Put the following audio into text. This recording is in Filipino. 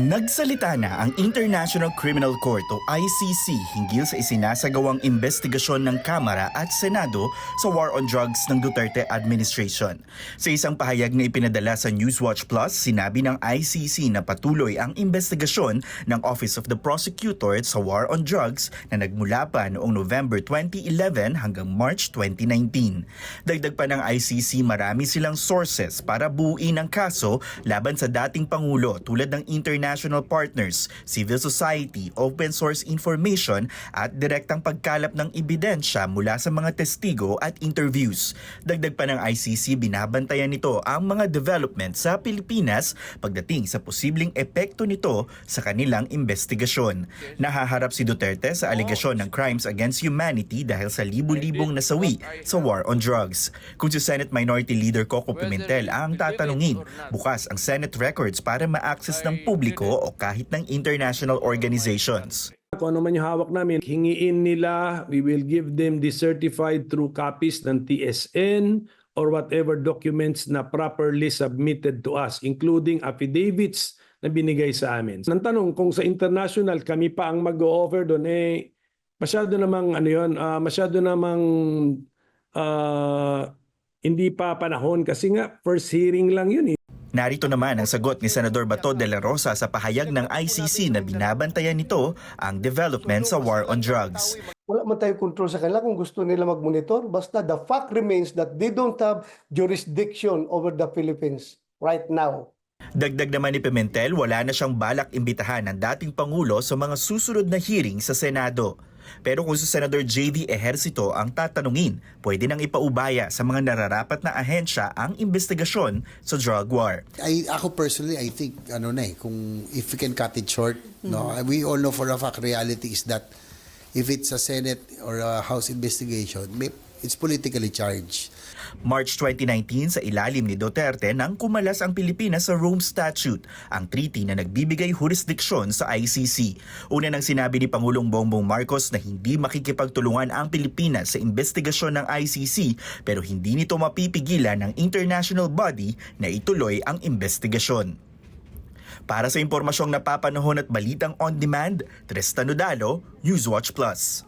Nagsalita na ang International Criminal Court o ICC hinggil sa isinasagawang investigasyon ng Kamara at Senado sa war on drugs ng Duterte administration. Sa isang pahayag na ipinadala sa Newswatch Plus, sinabi ng ICC na patuloy ang investigasyon ng Office of the Prosecutor sa war on drugs na nagmula pa noong November 2011 hanggang March 2019. Dagdag pa ng ICC marami silang sources para buuin ang kaso laban sa dating Pangulo tulad ng international partners, civil society, open source information at direktang pagkalap ng ebidensya mula sa mga testigo at interviews. Dagdag pa ng ICC binabantayan nito ang mga development sa Pilipinas pagdating sa posibleng epekto nito sa kanilang investigasyon. Nahaharap si Duterte sa alegasyon ng crimes against humanity dahil sa libu-libong nasawi sa war on drugs. Kung si Senate Minority Leader Coco Pimentel ang tatanungin, bukas ang Senate records para ma-access ng publiko o kahit ng international organizations. Kung ano man yung hawak namin, hingiin nila, we will give them the certified true copies ng TSN or whatever documents na properly submitted to us, including affidavits na binigay sa amin. Nang tanong kung sa international kami pa ang mag-o-offer doon, eh, masyado namang ano yun, ah, masyado namang ah, hindi pa panahon kasi nga first hearing lang yun eh. Narito naman ang sagot ni Senador Bato de la Rosa sa pahayag ng ICC na binabantayan nito ang development sa war on drugs. Wala man tayong control sa kanila kung gusto nila mag-monitor. Basta the fact remains that they don't have jurisdiction over the Philippines right now. Dagdag naman ni Pimentel, wala na siyang balak imbitahan ng dating Pangulo sa mga susunod na hearing sa Senado. Pero kung si Senador J.D. Ejercito ang tatanungin, pwede nang ipaubaya sa mga nararapat na ahensya ang investigasyon sa drug war. I, ako personally, I think, ano na eh, kung if we can cut it short, no, we all know for a fact reality is that if it's a Senate or a House investigation, may, it's politically charged. March 2019 sa ilalim ni Duterte nang kumalas ang Pilipinas sa Rome Statute, ang treaty na nagbibigay jurisdiksyon sa ICC. Una nang sinabi ni Pangulong Bongbong Marcos na hindi makikipagtulungan ang Pilipinas sa investigasyon ng ICC pero hindi nito mapipigilan ng international body na ituloy ang investigasyon. Para sa impormasyong napapanahon at balitang on demand, Tristan Nodalo, Newswatch Plus.